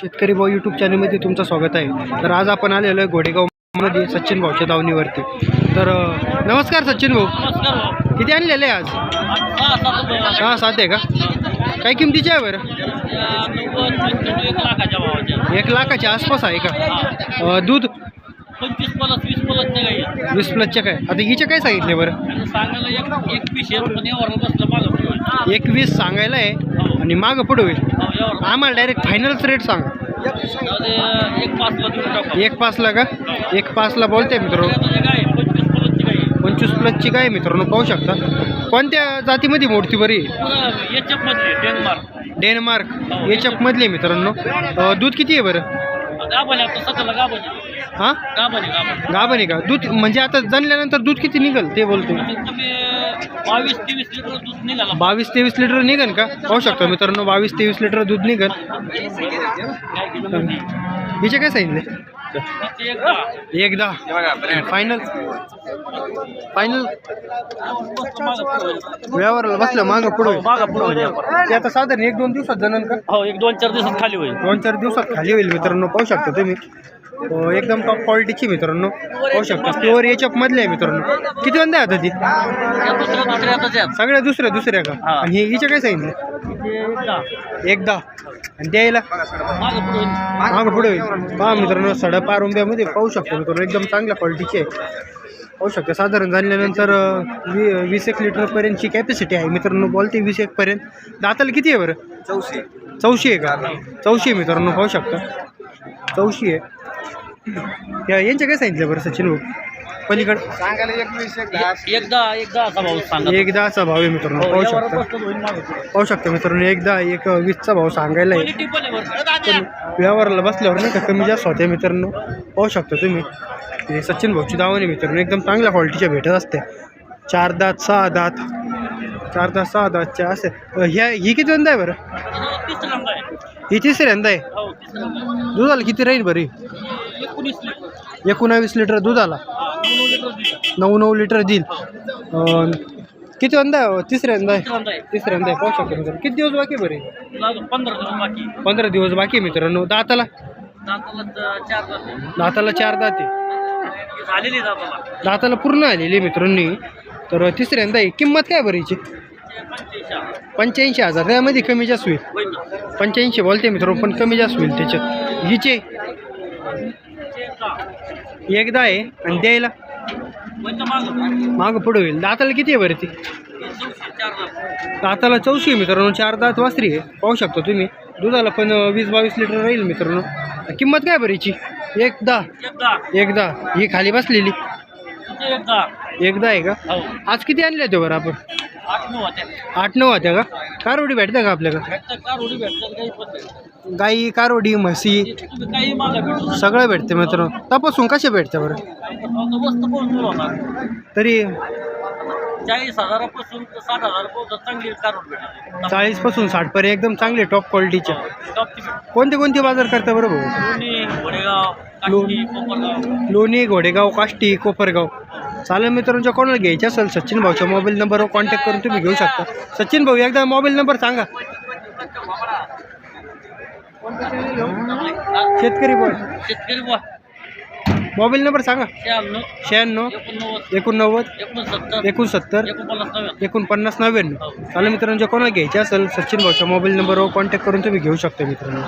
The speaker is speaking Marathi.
शेतकरी भाऊ यूट्यूब चॅनलमध्ये तुमचं स्वागत आहे. तर आज आपण आलेलो आहे घोडेगावमध्ये सचिन भाऊच्या दावणीवरती. तर नमस्कार सचिन भाऊ. किती आणलेले आहे आज? सहा सात आहे का? काय किमतीचे आहे बरं? एक लाखाच्या आसपास आहे का? दूध? वीस पन्नास ते काही. वीस प्लसचे काय? आता हिचे काय सांगितले बरं. एकवीस सांगायला आहे. आणि मागं पुढं होईल. आम्हाला डायरेक्ट फायनलच रेट सांगा. एक पाचला का? एक पाचला बोलते मित्र काय पंचवीस प्लसची काय मित्रांनो पाहू शकता. कोणत्या जातीमध्ये मोडती बरी? डेन्मार्क. डेन्मार्क एचएफ मधली आहे मित्रांनो. दूध किती आहे बरं? हां? गाभण आहे का? दूध म्हणजे आता जणल्यानंतर दूध किती निघल? ते बोलतो बावीस तेवीस लिटर दूध निघाला. बावीस तेवीस लिटर निघन का? पाहू शकता मित्रांनो बावीस तेवीस लिटर दूध निघन. हिचे काय सांगितले एकदा एकदा फायनल फायनल. व्यवहाराला बसलं मागं पुढं. मागं. ते आता साधारण एक दोन दिवसात जणन का? हो एक दोन चार दिवसात खाली होईल. दोन चार दिवसात खाली होईल मित्रांनो पाहू शकता तुम्ही. अ, एकदम टॉप क्वालिटीची मित्रांनो. पाहू शकता प्युअर एचएफ मधले आहे मित्रांनो. किती वंदा आहे आता ती? सगळ्या दुसऱ्या दुसऱ्या का? हा. आणि हिचे काय सांगितले एकदा. आणि द्यायला मागं पुढं होईल. पहा मित्रांनो सडा पारुंब्यामध्ये पाहू शकतो मित्रांनो एकदम चांगल्या क्वालिटीचे आहे. पाहू शकता साधारण झाल्यानंतर वी वीस एक लिटरपर्यंतची कॅपॅसिटी आहे मित्रांनो बोलते वीस एकपर्यंत दाताला किती आहे बरं? चौशे. चौशी आहे का? चौशी आहे मित्रांनो पाहू शकता. चौशी आहे. या यांचे काय सांगितलं बरं सचिन भाऊ? पलीकडं? सांगायला एकवीस एक दहा एकदा एकदा असा भाऊ सांगा. एकदाचा भाव आहे मित्रांनो हो, पाहू शकता. पाहू शकता मित्रांनो एकदा एक वीसचा भाव सांगायला आहे. पण व्यवहाराला बसल्यावर नाही का कमी जास्त होते मित्रांनो. पाहू शकता तुम्ही. हे सचिन भाऊची दावाने मित्रांनो. एकदम चांगल्या क्वालिटीच्या भेटत असते. चार दात सहा दात. चार दात सहा दातच्या असे. ह्या ही किती आहे बरं? ही तिसऱ्यांदा आहे. हो. दुधाला किती राहील बरी एकोणावीस लिटर दुधाला हा, नऊ. नऊ लिटर देईल अ, किती आहे? तिसऱ्यांदा आहे? तिसऱ्यांदा आहे. पाहू शकता मित्रांनो. किती दिवस बाकी बरे पंधरा दिवस बाकी आहे. पंधरा दिवस बाकी आहे मित्रांनो. दाताला? दाताला तर चार जाते दाताला चार दाते झालेली दाताला. दाताला पूर्ण आलेली आहे मित्रांनी तर तिसऱ्यांदा आहे. किंमत काय बरं हिची? ते पंच्याऐंशी हजार. त्यामध्ये कमी जास्त होईल. पंच्याऐंशी बोलते मित्रांनो पण कमी जास्त होईल त्याच्यात. हिचे? एकदा. आहे आणि द्यायला. मागं. पुढं होईल. दाताला किती आहे बरं ती. दाताला चौशी आहे मित्रांनो. चार दात वासरी आहे. पाहू शकता तुम्ही. दुधाला पण वीस बावीस लिटर राहील मित्रांनो. किंमत काय बरं हिची एकदा. एकदा. ही खाली बसलेली. एकदा. एकदा आहे का? हो. आज किती आणले होते बरं आपण? आठ नऊ होत्या. आठ नऊ होत्या का? कारवडी भेटते का आपल्याला भेटतात का रोडी भेटतात काही पण नाही. गाई कारवडी म्हशी ते तुम्ही काही मागा भेटू सगळं भेटते मित्रांनो. तपासून कसे भेटते बरं? वस्तू होणार? तरी चाळीस हजारापासून साठ हजारापर्यंत चांगली काढून भेटते. चाळीसपासून साठपर्यंत एकदम चांगले टॉप क्वालिटीच्या टॉपची भेटते. कोणते कोणते बाजार करता बरं भाऊ? कोपरगाव. लोणी घोडेगाव काष्टी कोपरगाव. चालेल मित्रांच्या कोणाला घ्यायचे असेल सचिन भाऊच्या मोबाईल नंबरवर कॉन्टॅक्ट करून तुम्ही घेऊ शकता. सचिन भाऊ एकदा मोबाईल नंबर सांगा. शेतकरी बॉय शेतकरी बुवा मोबाईल नंबर सांगा. शहाण्णव. एकोणनव्वद. एकोणसत्तर. एकोणसत्तर एकोणपन्नास नव्याण्णव. एकोणपन्नास नव्याण्णव. चालेल मित्रांच्या कोणाला घ्यायचे असेल सचिन भाऊच्या मोबाईल नंबरवर कॉन्टॅक्ट करून तुम्ही घेऊ शकता मित्रांनो.